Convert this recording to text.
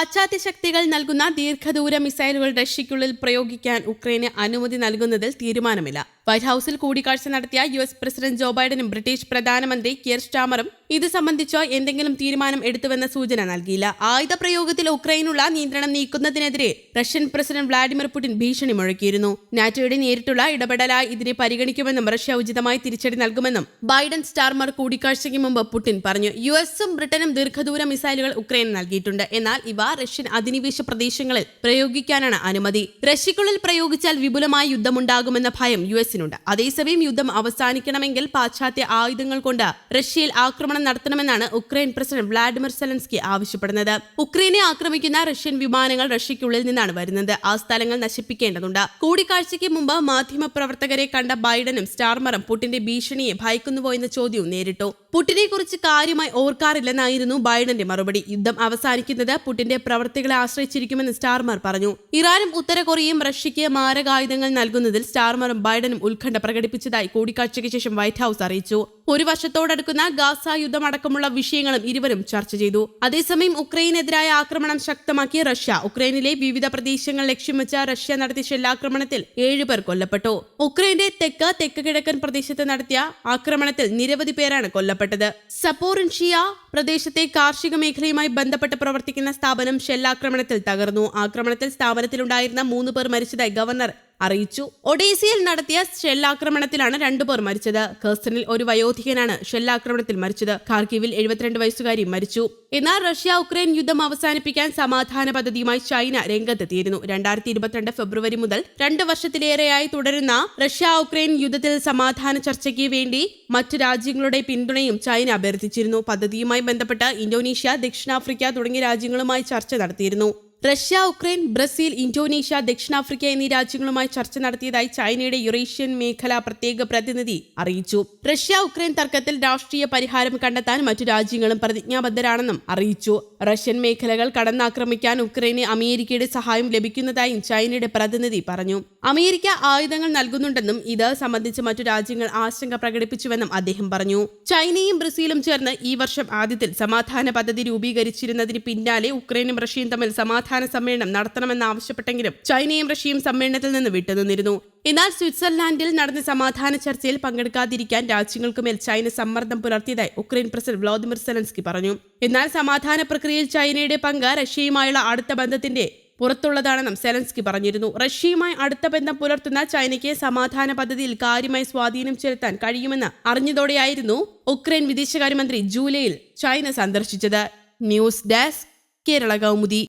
പാശ്ചാത്യ ശക്തികൾ നൽകുന്ന ദീർഘദൂര മിസൈലുകൾ റഷ്യയ്ക്കുള്ളിൽ പ്രയോഗിക്കാൻ ഉക്രൈന് അനുമതി നൽകുന്നതിൽ തീരുമാനമില്ല. വൈറ്റ് ഹൌസിൽ കൂടിക്കാഴ്ച നടത്തിയ യു എസ് പ്രസിഡന്റ് ജോ ബൈഡനും ബ്രിട്ടീഷ് പ്രധാനമന്ത്രി കിയർ സ്റ്റാമറും ഇത് സംബന്ധിച്ചോ എന്തെങ്കിലും തീരുമാനം എടുത്തുവെന്ന സൂചന നൽകിയില്ല. ആയുധ പ്രയോഗത്തിൽ ഉക്രൈനുള്ള നിയന്ത്രണം നീക്കുന്നതിനെതിരെ റഷ്യൻ പ്രസിഡന്റ് വ്ളാഡിമിർ പുടിൻ ഭീഷണി മുഴക്കിയിരുന്നു. നാറ്റോയുടെ നേരിട്ടുള്ള ഇടപെടലായി ഇതിനെ പരിഗണിക്കുമെന്നും റഷ്യ ഉചിതമായി തിരിച്ചടി നൽകുമെന്നും ബൈഡൻ സ്റ്റാർമർ കൂടിക്കാഴ്ചയ്ക്ക് മുമ്പ് പുടിൻ പറഞ്ഞു. യു എസും ബ്രിട്ടനും ദീർഘദൂര മിസൈലുകൾ ഉക്രൈന് നൽകിയിട്ടുണ്ട്. എന്നാൽ ഇവ റഷ്യൻ അധിനിവേശ പ്രദേശങ്ങളിൽ പ്രയോഗിക്കാനാണ് അനുമതി. റഷ്യക്കുള്ളിൽ പ്രയോഗിച്ചാൽ വിപുലമായ യുദ്ധമുണ്ടാകുമെന്ന ഭയം യു എസിനുണ്ട് അതേസമയം യുദ്ധം അവസാനിക്കണമെങ്കിൽ പാശ്ചാത്യ ആയുധങ്ങൾ കൊണ്ട് റഷ്യയിൽ ആക്രമണം നടത്തണമെന്നാണ് ഉക്രൈൻ പ്രസിഡന്റ് വ്ളാഡിമിർ സെലൻസ്കി ആവശ്യപ്പെടുന്നത്. ഉക്രൈനെ ആക്രമിക്കുന്ന റഷ്യൻ വിമാനങ്ങൾ റഷ്യയ്ക്കുള്ളിൽ നിന്നാണ് വരുന്നത്. ആ സ്ഥലങ്ങൾ നശിപ്പിക്കേണ്ടതുണ്ട്. കൂടിക്കാഴ്ചയ്ക്ക് മുമ്പ് മാധ്യമപ്രവർത്തകരെ കണ്ട ബൈഡനും സ്റ്റാർമറും പുട്ടിന്റെ ഭീഷണിയെ ഭയക്കുന്നുവോ എന്ന ചോദ്യവും നേരിട്ടു. പുടിനെ കുറിച്ച് കാര്യമായി ഓർക്കാറില്ലെന്നായിരുന്നു ബൈഡന്റെ മറുപടി. യുദ്ധം അവസാനിക്കുന്നത് പുടിന്റെ പ്രവർത്തികളെ ആശ്രയിച്ചിരിക്കുമെന്ന് സ്റ്റാർമർ പറഞ്ഞു. ഇറാനും ഉത്തരകൊറിയയും റഷ്യയ്ക്ക് മാരകായുധങ്ങൾ നൽകുന്നതിൽ സ്റ്റാർമറും ബൈഡനും ഉത്കണ്ഠ പ്രകടിപ്പിച്ചതായി കൂടിക്കാഴ്ചയ്ക്ക് ശേഷം വൈറ്റ് ഹൌസ് അറിയിച്ചു. ഒരു വർഷത്തോടടുക്കുന്ന ഗാസ യുദ്ധം അടക്കമുള്ള വിഷയങ്ങളും ഇരുവരും ചർച്ച ചെയ്തു. അതേസമയം ഉക്രൈനെതിരായ ആക്രമണം ശക്തമാക്കിയ റഷ്യ ഉക്രൈനിലെ വിവിധ പ്രദേശങ്ങൾ ലക്ഷ്യം വെച്ച റഷ്യ നടത്തിയ ഷെല്ലാക്രമണത്തിൽ ഏഴുപേർ കൊല്ലപ്പെട്ടു. ഉക്രൈന്റെ തെക്ക് തെക്ക് കിഴക്കൻ പ്രദേശത്ത് നടത്തിയ ആക്രമണത്തിൽ നിരവധി പേരാണ് കൊല്ലപ്പെട്ടത്. സപ്പോറിൻഷിയ പ്രദേശത്തെ കാർഷിക മേഖലയുമായി ബന്ധപ്പെട്ട് പ്രവർത്തിക്കുന്ന സ്ഥാപനം ഷെല്ലാക്രമണത്തിൽ തകർന്നു. ആക്രമണത്തിൽ സ്ഥാപനത്തിലുണ്ടായിരുന്ന മൂന്ന് പേർ മരിച്ചതായി ഗവർണർ അറിയിച്ചു. ഒഡീസിയിൽ നടത്തിയ ഷെല്ലാക്രമണത്തിലാണ് രണ്ടുപേർ മരിച്ചത്. കേസ്റ്റനിൽ ഒരു വയോധികനാണ് ഷെല്ലാക്രമണത്തിൽ മരിച്ചത്. ഖാർക്കിവിൽ എഴുപത്തിരണ്ട് വയസ്സുകാരി മരിച്ചു. എന്നാൽ റഷ്യ ഉക്രൈൻ യുദ്ധം അവസാനിപ്പിക്കാൻ സമാധാന പദ്ധതിയുമായി ചൈന രംഗത്തെത്തിയിരുന്നു. രണ്ടായിരത്തി ഇരുപത്തിരണ്ട് ഫെബ്രുവരി മുതൽ രണ്ട് വർഷത്തിലേറെയായി തുടരുന്ന റഷ്യ ഉക്രൈൻ യുദ്ധത്തിൽ സമാധാന ചർച്ചയ്ക്ക് വേണ്ടി മറ്റ് രാജ്യങ്ങളുടെ പിന്തുണയും ചൈന അഭ്യർത്ഥിച്ചിരുന്നു. പദ്ധതിയുമായി ബന്ധപ്പെട്ട് ഇന്തോനേഷ്യ ദക്ഷിണാഫ്രിക്ക തുടങ്ങിയ രാജ്യങ്ങളുമായി ചർച്ച നടത്തിയിരുന്നു. റഷ്യ ഉക്രൈൻ ബ്രസീൽ ഇന്തോനേഷ്യ ദക്ഷിണാഫ്രിക്ക എന്നീ രാജ്യങ്ങളുമായി ചർച്ച നടത്തിയതായി ചൈനയുടെ യുറേഷ്യൻ മേഖല പ്രത്യേക പ്രതിനിധി അറിയിച്ചു. റഷ്യ ഉക്രൈൻ തർക്കത്തിൽ രാഷ്ട്രീയ പരിഹാരം കണ്ടെത്താൻ മറ്റു രാജ്യങ്ങളും പ്രതിജ്ഞാബദ്ധരാണെന്നും അറിയിച്ചു. റഷ്യൻ മേഖലകൾ കടന്നാക്രമിക്കാൻ ഉക്രൈന് അമേരിക്കയുടെ സഹായം ലഭിക്കുന്നതായും ചൈനയുടെ പ്രതിനിധി പറഞ്ഞു. അമേരിക്ക ആയുധങ്ങൾ നൽകുന്നുണ്ടെന്നും ഇത് സംബന്ധിച്ച് മറ്റു രാജ്യങ്ങൾ ആശങ്ക പ്രകടിപ്പിച്ചുവെന്നും അദ്ദേഹം പറഞ്ഞു. ചൈനയും ബ്രസീലും ചേർന്ന് ഈ വർഷം ആദ്യത്തിൽ സമാധാന പദ്ധതി രൂപീകരിച്ചിരുന്നതിന് പിന്നാലെ ഉക്രൈനും റഷ്യയും തമ്മിൽ സമാധാന സമ്മേളനം നടത്തണമെന്നാവശ്യപ്പെട്ടെങ്കിലും ചൈനയും റഷ്യയും സമ്മേളനത്തിൽ നിന്ന് വിട്ടുനിന്നിരുന്നു. എന്നാൽ സ്വിറ്റ്സർലാൻഡിൽ നടന്ന സമാധാന ചർച്ചയിൽ പങ്കെടുക്കാതിരിക്കാൻ രാജ്യങ്ങൾക്കുമേൽ ചൈന സമ്മർദ്ദം പുലർത്തിയതായി ഉക്രൈൻ പ്രസിഡന്റ് വ്ളാദിമിർ സെലൻസ്കി പറഞ്ഞു. എന്നാൽ സമാധാന പ്രക്രിയയിൽ ചൈനയുടെ പങ്ക് റഷ്യയുമായുള്ള അടുത്ത ബന്ധത്തിന്റെ പുറത്തുള്ളതാണെന്നും സെലൻസ്കി പറഞ്ഞിരുന്നു. റഷ്യയുമായി അടുത്ത ബന്ധം പുലർത്തുന്ന ചൈനയ്ക്ക് സമാധാന പദ്ധതിയിൽ കാര്യമായി സ്വാധീനം ചെലുത്താൻ കഴിയുമെന്ന് അറിഞ്ഞതോടെയായിരുന്നു ഉക്രൈൻ വിദേശകാര്യമന്ത്രി ജൂലൈയിൽ ചൈന സന്ദർശിച്ചത്. News desk Kerala Kaumudi.